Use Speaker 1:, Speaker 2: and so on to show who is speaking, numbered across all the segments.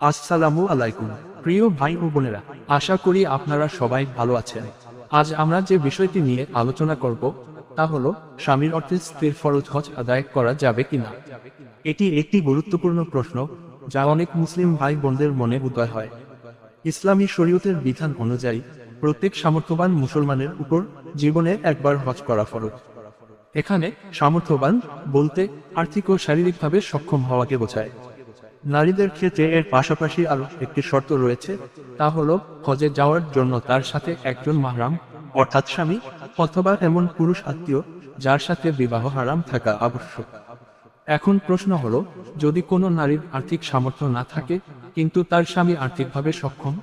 Speaker 1: আসসালামু আলাইকুম, প্রিয় ভাই ও বোনেরা, আশা করি আপনারা সবাই ভালো আছেন। আজ আমরা যে বিষয়টি নিয়ে আলোচনা করব, তা হলো, স্বামীর অর্থে স্ত্রীর ফরজ হজ আদায় করা যাবে কিনা। এটি একটি গুরুত্বপূর্ণ প্রশ্ন, যা অনেক মুসলিম ভাই বোনদের মনে উদয় হয়। ইসলামী শরীয়তের বিধান অনুযায়ী, প্রত্যেক সামর্থ্যবান মুসলমানের উপর জীবনে একবার হজ করা ফরজ। এখানে সামর্থ্যবান বলতে আর্থিক ও শারীরিকভাবে সক্ষম হওয়াকে বোঝায়। নারীদের ক্ষেত্রে এর পাশাপাশি আরও একটি শর্ত রয়েছে, তা হলো হজে যাওয়ার জন্য তার সাথে একজন মাহরাম, অর্থাৎ স্বামী, অথবা এমন পুরুষ আত্মীয় যার সাথে বিবাহ হারাম থাকা আবশ্যক। এখন প্রশ্ন হলো, যদি কোনো নারীর আর্থিক সামর্থ্য না থাকে, কিন্তু তার স্বামী আর্থিকভাবে সক্ষম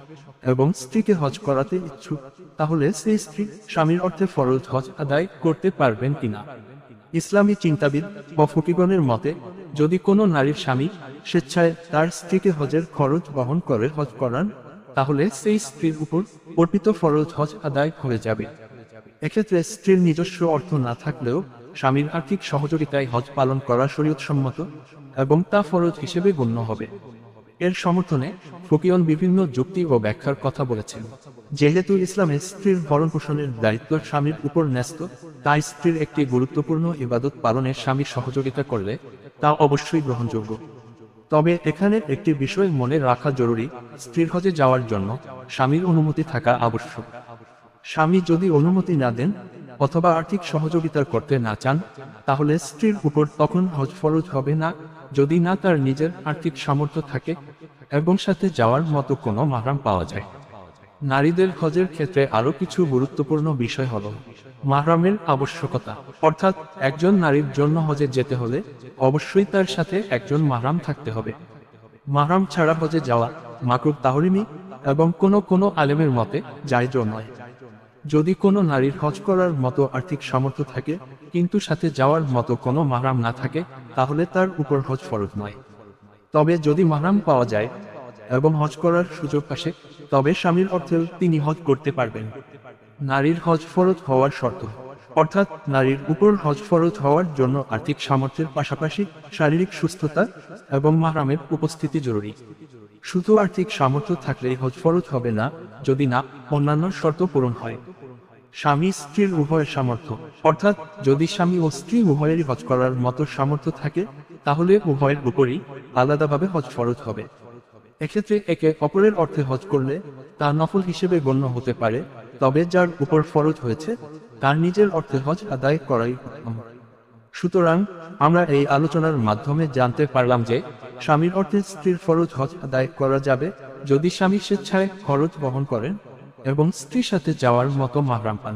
Speaker 1: এবং স্ত্রীকে হজ করাতে ইচ্ছুক, তাহলে সেই স্ত্রী স্বামীর অর্থে ফরজ হজ আদায় করতে পারবেন কিনা? ইসলামী চিন্তাবিদ বা ফকিগণের মতে, যদি কোনো নারীর স্বামী স্বেচ্ছায় তার স্ত্রীকে হজের খরচ বহন করে হজ করান, তাহলে সেই স্ত্রীর উপর অর্পিত ফরজ হজ আদায় হয়ে যাবে। এক্ষেত্রে স্ত্রীর নিজস্ব অর্থ না থাকলেও স্বামীর আর্থিক সহযোগিতায় হজ পালন করা শরীয়তসম্মত এবং তা ফরজ হিসেবে গণ্য হবে। এর সমর্থনে ফকিয়ন বিভিন্ন যুক্তি ও ব্যাখ্যার কথা বলেছেন। যেহেতু ইসলামে স্ত্রীর ভরণ পোষণের দায়িত্ব স্বামীর উপর ন্যস্ত, তাই স্ত্রীর একটি গুরুত্বপূর্ণ ইবাদত পালনে স্বামী সহযোগিতা করলে তা অবশ্যই গ্রহণযোগ্য। তবে এখানে একটি বিষয় মনে রাখা জরুরি, স্ত্রীর হজে যাওয়ার জন্য স্বামীর অনুমতি থাকা আবশ্যক। স্বামী যদি অনুমতি না দেন অথবা আর্থিক সহযোগিতা করতে না চান, তাহলে স্ত্রীর উপর তখন হজ ফরজ হবে না, যদি না তার নিজের আর্থিক সামর্থ্য থাকে এবং সাথে যাওয়ার মতো কোনো মাহরাম পাওয়া যায়। নারীদের হজের ক্ষেত্রে আরও কিছু গুরুত্বপূর্ণ বিষয় হলো মাহরামের আবশ্যকতা। অর্থাৎ একজন নারীর জন্য হজে যেতে হলে অবশ্যই তার সাথে একজন মাহরাম থাকতে হবে। মাহরাম ছাড়া হজে যাওয়া মাকরুব তাহরিমি এবং কোনো কোনো আলেমের মতে জায়জ নয়। যদি কোনো নারীর হজ করার মতো আর্থিক সামর্থ্য থাকে, কিন্তু সাথে যাওয়ার মতো কোনো মাহরাম না থাকে, তাহলে তার উপর হজ ফরজ নয়। তবে যদি মাহরাম পাওয়া যায় এবং হজ করার সুযোগ আসে, তবে স্বামীর অর্থে তিনি হজ করতে পারবেন। নারীর হজ ফরজ হওয়ার শর্ত। অর্থাৎ নারীর উপর হজ ফরজ হওয়ার জন্য আর্থিক সামর্থ্যের পাশাপাশি শারীরিক সুস্থতা এবং মাহরামের উপস্থিতি জরুরি। শুধু আর্থিক সামর্থ্য থাকলেই হজ ফরজ হবে না, যদি না, অন্যান্য শর্ত পূরণ হয়। স্বামী স্ত্রীর উভয়ের সামর্থ্য। অর্থাৎ যদি স্বামী ও স্ত্রী উভয়েরই হজ করার মতো সামর্থ্য থাকে, তাহলে উভয়ের উপরই আলাদাভাবে হজ ফরজ হবে। এক্ষেত্রে একে অপরের অর্থে হজ করলে তা নফল হিসেবে গণ্য হতে পারে, তবে যার উপর ফরজ হয়েছে, তার নিজের অর্থে হজ আদায় করাই সুতরাং, আমরা এই আলোচনার মাধ্যমে জানতে পারলাম যে, স্বামীর অর্থে স্ত্রীর ফরজ হজ আদায় করা যাবে যদি স্বামী স্বেচ্ছায় খরচ বহন করেন এবং স্ত্রীর সাথে যাওয়ার মতো মাহরাম পান।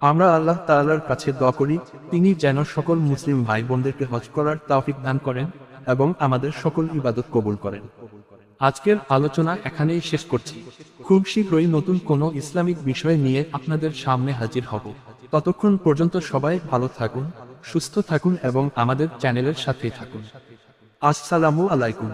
Speaker 1: আমরা আল্লাহ তাআলার কাছে দোয়া করি, তিনি যেন সকল মুসলিম ভাই বোনদেরকে হজ করার তৌফিক দান করেন এবং আমাদের সকল ইবাদত কবুল করেন। আজকের আলোচনা এখানেই শেষ করছি। খুব শীঘ্রই নতুন কোনো ইসলামিক বিষয় নিয়ে আপনাদের সামনে হাজির হব। ততক্ষণ পর্যন্ত সবাই ভালো থাকুন, সুস্থ থাকুন এবং আমাদের চ্যানেলের সাথেই থাকুন। আসসালামু আলাইকুম।